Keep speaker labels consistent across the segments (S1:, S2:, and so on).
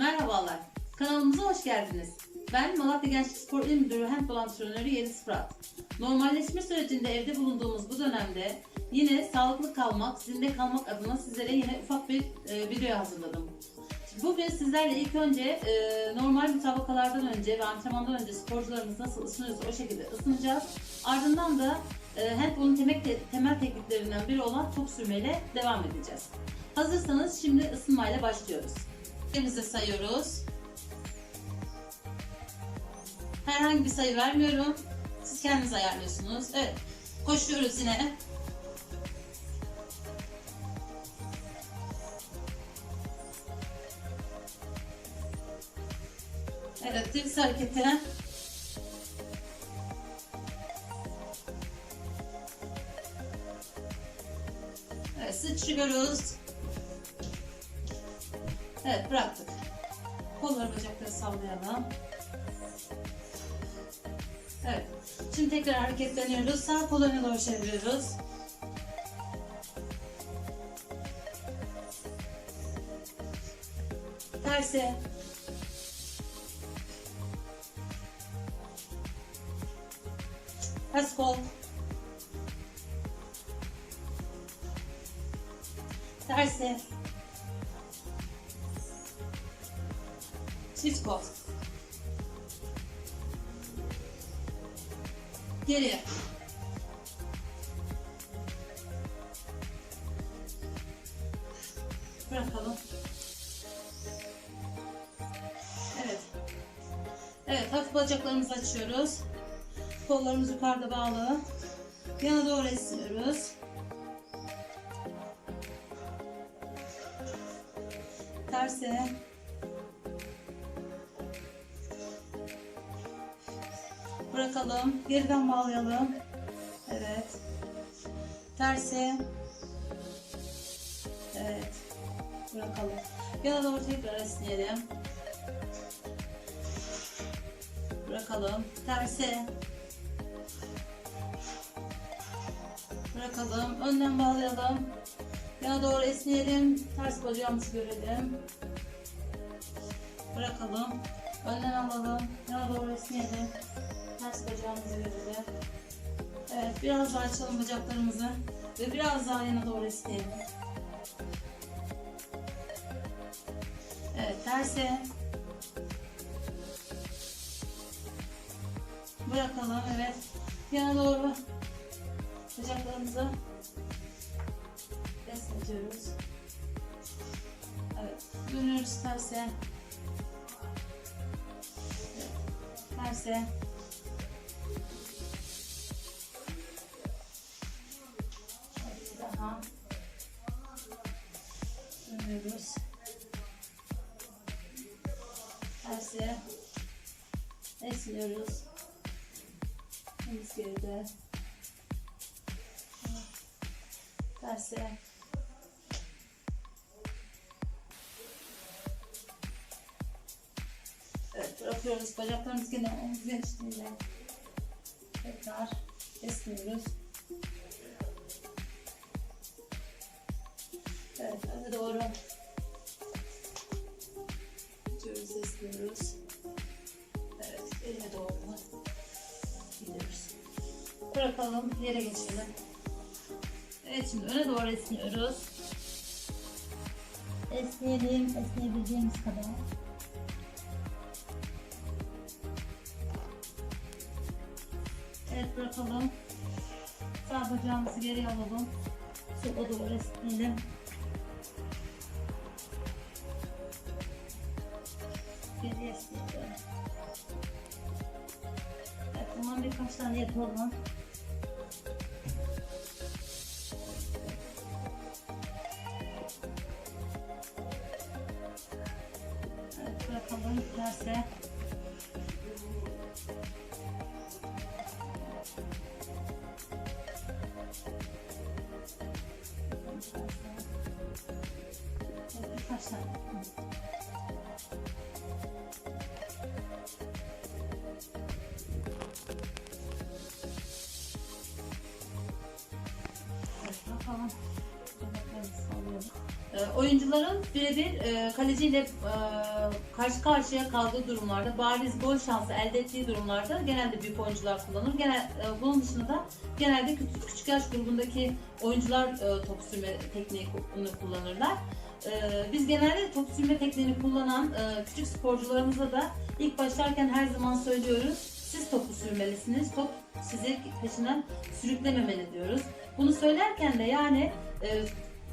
S1: Merhabalar, kanalımıza hoş geldiniz. Ben Malatya Gençlik Spor İl Müdürü Handball Antrenörü Yeliz Fırat. Normalleşme sürecinde evde bulunduğumuz bu dönemde yine sağlıklı kalmak, zinde kalmak adına sizlere yine ufak bir e, video hazırladım. Bugün sizlerle ilk önce e, normal müsabakalardan önce ve antrenmandan önce sporcularımız nasıl ısınıyorsa o şekilde ısınacağız. Ardından da e, handball'un temel, temel tekniklerinden biri olan top sürmeyle devam edeceğiz. Hazırsanız şimdi ısınmayla başlıyoruz. Elimize sayıyoruz. Herhangi bir sayı vermiyorum. Siz kendiniz ayarlıyorsunuz. Evet. Koşuyoruz yine. Evet, diz hareketi. Evet, sıçrıyoruz. Evet, bıraktık. Kolları bacakları sallayalım. Evet. Şimdi tekrar hareketleniyoruz. Sağ kolu öne doğru çeviriyoruz. Tersi. Ters kol. Tersi. Kol. Geriye. Bırakalım. Evet. Evet, hafif bacaklarımızı açıyoruz. Kollarımız yukarıda bağlı. Yana doğru esiyoruz. Terse. Bırakalım. Geriden bağlayalım. Evet. Tersi. Evet. Bırakalım. Yana doğru tekrar esneyelim. Bırakalım. Tersi. Bırakalım. Önden bağlayalım. Yana doğru esneyelim. Ters bacağımızı görelim. Bırakalım. Önden alalım. Yana doğru esneyelim. Ters bacağımızı görelim. Evet, biraz daha açalım bacaklarımızı ve biraz daha yana doğru esneyelim. Evet, terse. Bırakalım, evet. Yana doğru bacaklarımızı esnetiyoruz. Evet, dönüyoruz terse. Evet, terse. Daha dönüyoruz. Tersi esniyoruz. Henüz geride. Tersi. Evet bırakıyoruz. Bacaklarımız yine omuz genişliğinde. Tekrar esniyoruz. Evet, öne doğru. Gidiyoruz, esniyoruz. Evet, eline doğru. Gidiyoruz. Bırakalım, yere geçelim. Evet, şimdi öne doğru esniyoruz. Esneyelim, esneyebileceğimiz kadar. Bırakalım. Sağ bacağımızı geriye alalım. Sola doğru esneyelim. Geriye esneyelim. Evet, bundan birkaç tane yapalım. Evet, bırakalım. Terse. E, oyuncuların birebir e, kaleciyle e, karşı karşıya kaldığı durumlarda, bariz gol şansı elde ettiği durumlarda genelde büyük oyuncular kullanır. Genel, e, bunun dışında da genelde küçük, küçük yaş grubundaki oyuncular top sürme tekniğini kullanırlar. Biz genelde top sürme tekniğini kullanan küçük sporcularımıza da ilk başlarken her zaman söylüyoruz. Siz topu sürmelisiniz. Top sizi peşinden sürüklememeli diyoruz. Bunu söylerken de yani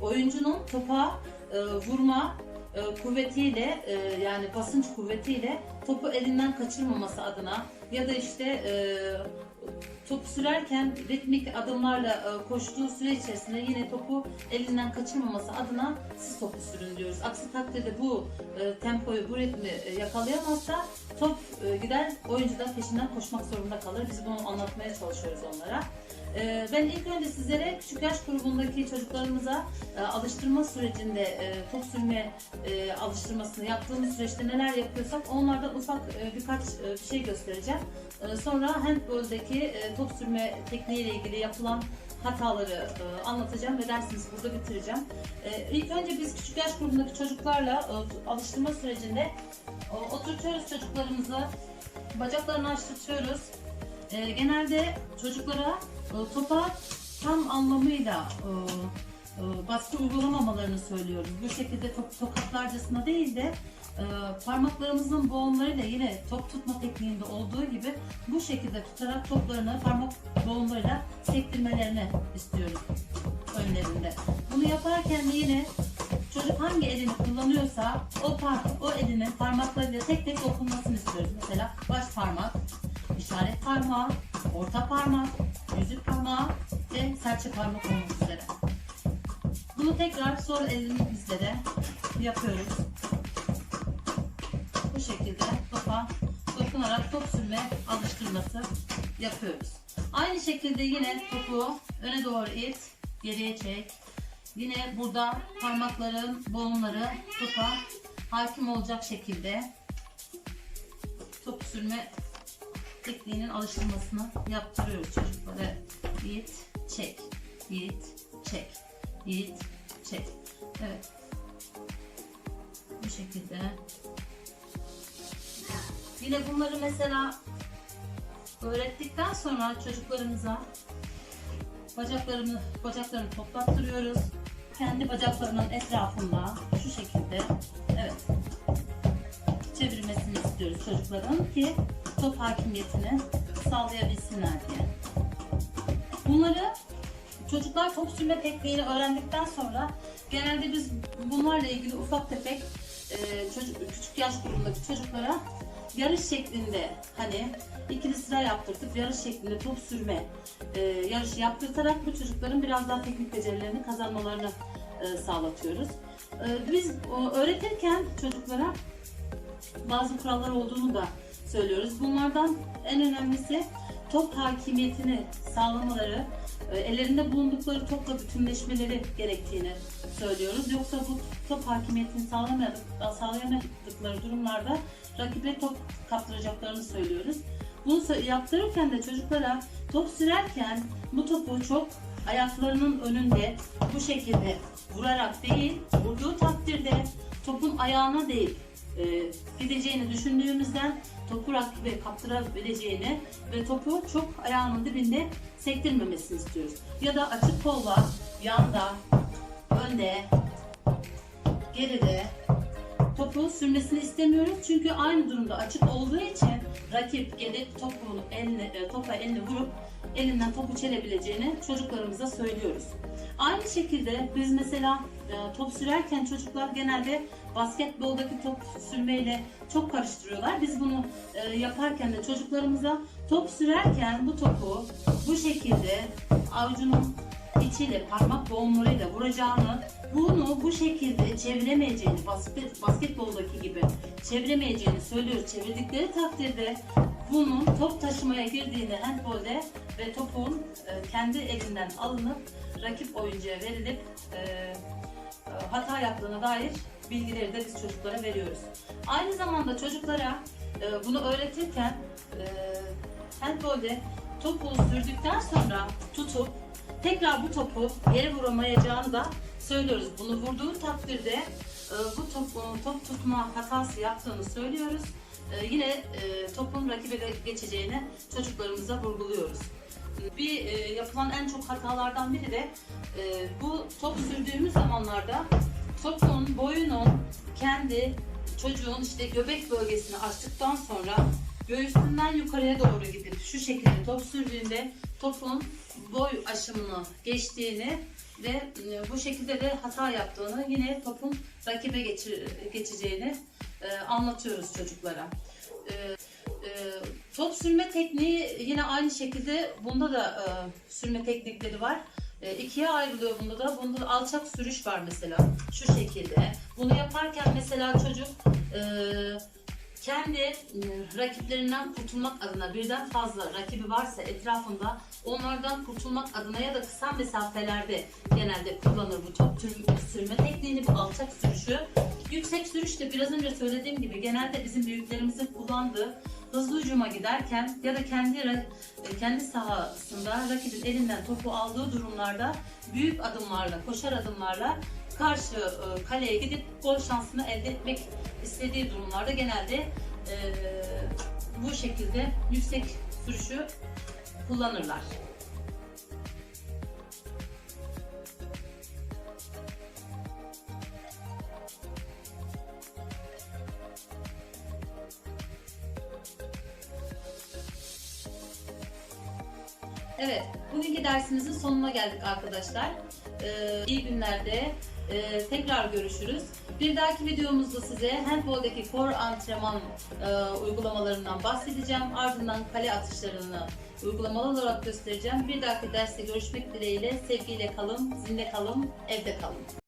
S1: oyuncunun topa e, vurma e, kuvvetiyle e, yani basınç kuvvetiyle topu elinden kaçırmaması adına ya da işte e, top sürerken ritmik adımlarla e, koştuğu süre içerisinde yine topu elinden kaçırmaması adına siz topu sürün diyoruz. Aksi takdirde bu e, tempoyu, bu ritmi e, yakalayamazsa top gider oyuncu da peşinden koşmak zorunda kalır. Biz bunu anlatmaya çalışıyoruz onlara. E, Ben ilk önce sizlere küçük yaş grubundaki çocuklarımıza e, alıştırma sürecinde e, top sürme e, alıştırmasını yaptığımız süreçte neler yapıyorsak onlardan ufak birkaç bir şey göstereceğim. Sonra handball'daki e, top sürme tekniğiyle ilgili yapılan hataları anlatacağım ve dersimizi burada bitireceğim. İlk önce biz küçük yaş grubundaki çocuklarla alıştırma sürecinde oturtuyoruz çocuklarımızı, bacaklarını açtırtıyoruz. E, genelde çocuklara e, topa tam anlamıyla e, e, baskı uygulamamalarını söylüyoruz. Bu şekilde top, tokatlarcasına değil de e, parmaklarımızın boğumlarıyla yine top tutma tekniğinde olduğu gibi bu şekilde tutarak toplarını parmak boğumlarıyla sektirmelerini istiyoruz önlerinde. Bunu yaparken de yine çocuk hangi elini kullanıyorsa o par o elinin parmaklarıyla tek tek dokunmasını istiyoruz. Mesela baş parmak, işaret parmağı, orta parmak, yüzük parmağı ve serçe parmak olmak üzere. Bunu tekrar sol elimizle de yapıyoruz. Bu şekilde topa dokunarak top sürme alıştırması yapıyoruz. Aynı şekilde yine topu öne doğru it, geriye çek. Yine burada parmakların boğumları topa hakim olacak şekilde top sürme tekniğinin alıştırmasını yaptırıyoruz çocuklara. It, çek, it, çek, it, çek. Evet. Bu şekilde. Yine bunları mesela öğrettikten sonra çocuklarımıza bacaklarını bacaklarını toplattırıyoruz. Kendi bacaklarının etrafında şu şekilde evet çevirmesini istiyoruz çocukların ki top hakimiyetini sağlayabilsinler diye. Bunları çocuklar top sürme tekniğini öğrendikten sonra genelde biz bunlarla ilgili ufak tefek e, çocuk, küçük yaş grubundaki çocuklara yarış şeklinde hani ikili sıra yaptırtıp yarış şeklinde top sürme e, yarışı yaptırtarak bu çocukların biraz daha teknik becerilerini kazanmalarını e, sağlatıyoruz. E, biz o, öğretirken çocuklara bazı kurallar olduğunu da söylüyoruz. Bunlardan en önemlisi top hakimiyetini sağlamaları, e, ellerinde bulundukları topla bütünleşmeleri gerektiğini söylüyoruz. Yoksa bu top hakimiyetini sağlayamadıkları durumlarda rakibe top kaptıracaklarını söylüyoruz. Bunu yaptırırken de çocuklara top sürerken bu topu çok ayaklarının önünde bu şekilde vurarak değil, vurduğu takdirde topun ayağına değil e, gideceğini düşündüğümüzden topu rakibe kaptırabileceğini ve topu çok ayağının dibinde sektirmemesini istiyoruz. Ya da açık kolla, yanda, önde, geride topu sürmesini istemiyoruz. Çünkü aynı durumda açık olduğu için rakip gelip topun eline, e, topa elini vurup elinden topu çelebileceğini çocuklarımıza söylüyoruz. Aynı şekilde biz mesela top sürerken çocuklar genelde basketboldaki top sürmeyle çok karıştırıyorlar. Biz bunu e, yaparken de çocuklarımıza top sürerken bu topu bu şekilde avucunun içiyle parmak boğumlarıyla vuracağını, bunu bu şekilde çeviremeyeceğini, basket, basketboldaki gibi çeviremeyeceğini söylüyoruz. Çevirdikleri takdirde bunun top taşımaya girdiğini handbolde ve topun e, kendi elinden alınıp rakip oyuncuya verilip e, e, hata yaptığına dair bilgileri de biz çocuklara veriyoruz. Aynı zamanda çocuklara e, bunu öğretirken e, handbolde topu sürdükten sonra tutup tekrar bu topu yere vuramayacağını da söylüyoruz. Bunu vurduğu takdirde e, bu top, top tutma hatası yaptığını söylüyoruz. E, yine e, topun rakibe ge- geçeceğini çocuklarımıza vurguluyoruz. Bir e, yapılan en çok hatalardan biri de e, bu top sürdüğümüz zamanlarda topun boyunun kendi çocuğun işte göbek bölgesini açtıktan sonra göğsünden yukarıya doğru gidip şu şekilde top sürdüğünde topun boy aşımını geçtiğini ve e, bu şekilde de hata yaptığını yine topun rakibe geçi- geçeceğini e, anlatıyoruz çocuklara. E, e, top sürme tekniği yine aynı şekilde bunda da e, sürme teknikleri var. E, ikiye ayrılıyor bunda da. Bunda da alçak sürüş var mesela. Şu şekilde. Bunu yaparken mesela çocuk e, kendi e, rakiplerinden kurtulmak adına birden fazla rakibi varsa etrafında onlardan kurtulmak adına ya da kısa mesafelerde genelde kullanır bu top tür- sürme tekniğini, bu alçak sürüşü. Yüksek sürüş de biraz önce söylediğim gibi genelde bizim büyüklerimizin kullandığı hızlı hücuma giderken ya da kendi e, kendi sahasında rakibin elinden topu aldığı durumlarda büyük adımlarla, koşar adımlarla karşı e, kaleye gidip gol şansını elde etmek istediği durumlarda genelde e, bu şekilde yüksek sürüşü kullanırlar. Evet, bugünkü dersimizin sonuna geldik arkadaşlar. Ee, iyi günlerde e, tekrar görüşürüz. Bir dahaki videomuzda size handboldaki core antrenman e, uygulamalarından bahsedeceğim. Ardından kale atışlarını uygulamalı olarak göstereceğim. Bir dahaki derste görüşmek dileğiyle. Sevgiyle kalın, zinde kalın, evde kalın.